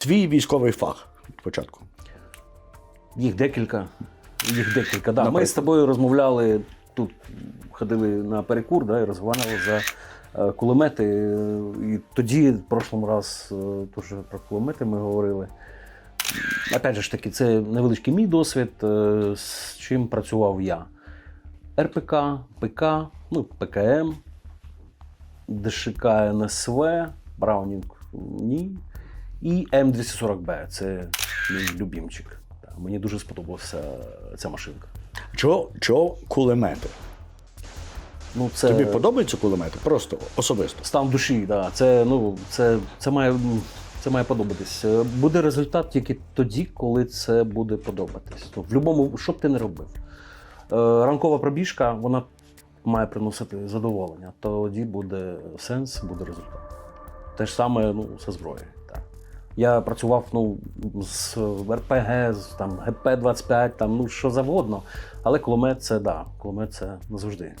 Твій військовий фах спочатку. Їх декілька. Їх декілька. Да. Ми з тобою розмовляли тут, ходили на перекур да, і розговорювали за е, кулемети. І тоді, в прошлому раз, е, дуже про кулемети ми говорили. Опять же ж таки, це невеличкий мій досвід, е, з чим працював я. РПК, ПК, ну, ПКМ, ДШК НСВ, Браунінг ні. І М240Б це мій любімчик. Так, Мені дуже сподобалася ця машинка. Чого, чого кулемети? Ну, це Тобі подобаються кулемети? Просто особисто. стан душі, да. це, ну, це, це, має, це має подобатись. Е, Буде результат тільки тоді, коли це буде подобатись. Ну, в будь-якому, що б ти не робив. Е, ранкова пробіжка, вона має приносити задоволення. Тоді буде сенс, буде результат. Те ж саме ну, зі зброєю. Я працював ну, з РПГ, з там, ГП-25, там, ну, що завгодно. Але кулемет це да, кулемет це назавжди.